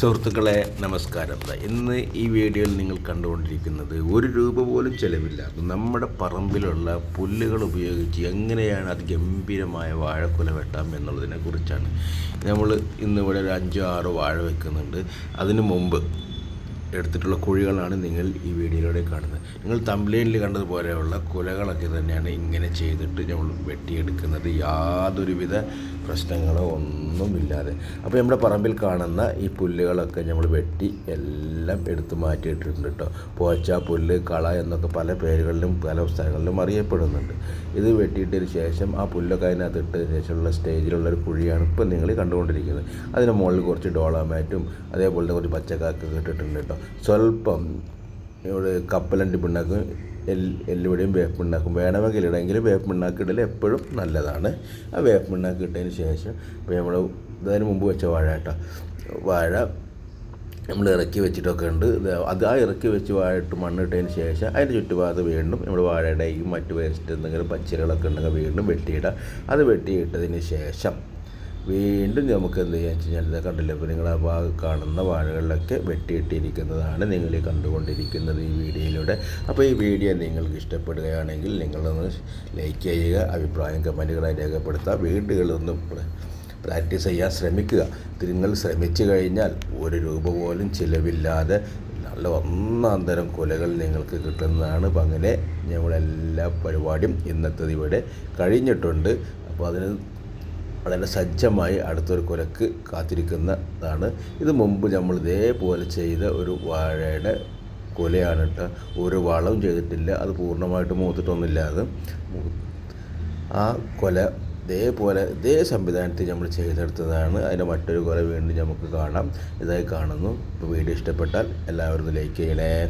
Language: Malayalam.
സുഹൃത്തുക്കളെ നമസ്കാരം. ഇന്ന് ഈ വീഡിയോയിൽ നിങ്ങൾ കണ്ടുകൊണ്ടിരിക്കുന്നത് ഒരു രൂപ പോലും ചിലവില്ലാതെ നമ്മുടെ പറമ്പിലുള്ള പുല്ലുകൾ ഉപയോഗിച്ച് എങ്ങനെയാണ് അത് ഗംഭീരമായ വാഴക്കുല വെട്ടാം എന്നുള്ളതിനെ കുറിച്ചാണ് നമ്മൾ ഇന്നിവിടെ ഒരു അഞ്ചോ ആറോ വാഴ വെക്കുന്നുണ്ട്. അതിനു മുമ്പ് എടുത്തിട്ടുള്ള കുഴികളാണ് നിങ്ങൾ ഈ വീഡിയോയിലൂടെ കാണുന്നത്. നിങ്ങൾ തമ്പ്ലൈനിൽ കണ്ടതുപോലെയുള്ള കുലകളൊക്കെ തന്നെയാണ് ഇങ്ങനെ ചെയ്തിട്ട് നമ്മൾ വെട്ടിയെടുക്കുന്നത്. യാതൊരുവിധ പ്രശ്നങ്ങളോ ഒന്നുമില്ലാതെ. അപ്പോൾ നമ്മുടെ പറമ്പിൽ കാണുന്ന ഈ പുല്ലുകളൊക്കെ നമ്മൾ വെട്ടി എല്ലാം എടുത്തു മാറ്റിയിട്ടുണ്ട് കേട്ടോ. പോച്ച പുല്ല് കള എന്നൊക്കെ പല പേരുകളിലും പല സ്ഥലങ്ങളിലും അറിയപ്പെടുന്നുണ്ട്. ഇത് വെട്ടിയിട്ടതിന് ശേഷം ആ പുല്ലൊക്കെ അതിനകത്ത് ഇട്ടതിന് ശേഷമുള്ള സ്റ്റേജിലുള്ള ഒരു കുഴിയാണ് ഇപ്പം നിങ്ങൾ കണ്ടുകൊണ്ടിരിക്കുന്നത്. അതിന് മുകളിൽ കുറച്ച് ഡോളാമാറ്റും അതേപോലെ കുറച്ച് പച്ചക്കാക്കൊക്കെ ഇട്ടിട്ടുണ്ട് കേട്ടോ. സ്വല്പം ഇവിടെ കപ്പലണ്ടി പിണ്ണാക്കും എൽ എല്ലുപടിയും വേപ്പിണ്ണാക്കും വേണമെങ്കിൽ ഇടെങ്കിൽ വേപ്പിണ്ണാക്ക് ഇടൽ എപ്പോഴും നല്ലതാണ്. ആ വേപ്പിണ്ണാക്ക് ഇട്ടതിന് ശേഷം ഇപ്പോൾ നമ്മൾ ഇതിന് മുമ്പ് വെച്ച വാഴ കേട്ടോ. വാഴ നമ്മൾ ഇറക്കി വെച്ചിട്ടൊക്കെ ഉണ്ട്. അത് ആ ഇറക്കി വെച്ച് വാഴയിട്ട് മണ്ണിട്ടതിന് ശേഷം അതിന്റെ ചുറ്റുഭാഗത്ത് വീണ്ടും നമ്മൾ വാഴയുടെയും മറ്റ് വേസ്റ്റ് എന്തെങ്കിലും പച്ചിലകളൊക്കെ ഉണ്ടെങ്കിൽ വീണ്ടും വെട്ടിയിടുക. അത് വെട്ടിയിട്ടതിന് ശേഷം വീണ്ടും നമുക്ക് എന്ത് ചെയ്യാന്ന് വെച്ച് കഴിഞ്ഞാൽ ഇത് കണ്ടില്ല ഇപ്പോൾ നിങ്ങൾ ആ ഭാഗം കാണുന്ന വാഴകളിലൊക്കെ വെട്ടിയിട്ടിരിക്കുന്നതാണ് നിങ്ങൾ കണ്ടുകൊണ്ടിരിക്കുന്നത് ഈ വീഡിയോയിലൂടെ. അപ്പോൾ ഈ വീഡിയോ നിങ്ങൾക്ക് ഇഷ്ടപ്പെടുകയാണെങ്കിൽ നിങ്ങളൊന്ന് ലൈക്ക് ചെയ്യുക അഭിപ്രായം കമന്റുകളായി രേഖപ്പെടുത്തുക വീടുകളൊന്ന് പ്രാക്ടീസ് ചെയ്യാൻ ശ്രമിക്കുക. നിങ്ങൾ ശ്രമിച്ചു കഴിഞ്ഞാൽ ഒരു രൂപ പോലും ചിലവില്ലാതെ നല്ല ഒന്നാം തരം കൊലകൾ നിങ്ങൾക്ക് കിട്ടുന്നതാണ്. അപ്പം അങ്ങനെ ഞങ്ങളെല്ലാ പരിപാടിയും ഇന്നത്തെ ഇവിടെ കഴിഞ്ഞിട്ടുണ്ട്. അപ്പോൾ അതിന് വളരെ സജ്ജമായി അടുത്തൊരു കുലക്ക് കാത്തിരിക്കുന്നതാണ്. ഇത് മുമ്പ് നമ്മൾ ഇതേപോലെ ചെയ്ത ഒരു വാഴയുടെ കൊലയാണ് കേട്ടോ. ഒരു വളവും ചെയ്തിട്ടില്ല. അത് പൂർണമായിട്ട് മൂത്തിട്ടൊന്നുമില്ല അത് ആ കൊല ഇതേപോലെ ഇതേ സംവിധാനത്തിൽ നമ്മൾ ചെയ്തെടുത്തതാണ്. അതിന്റെ മറ്റൊരു കൊല വീണ്ടും നമുക്ക് കാണാം. ഇതായി കാണുന്നു. വീഡിയോ ഇഷ്ടപ്പെട്ടാൽ എല്ലാവരും ലൈക്ക് ചെയ്യണേ.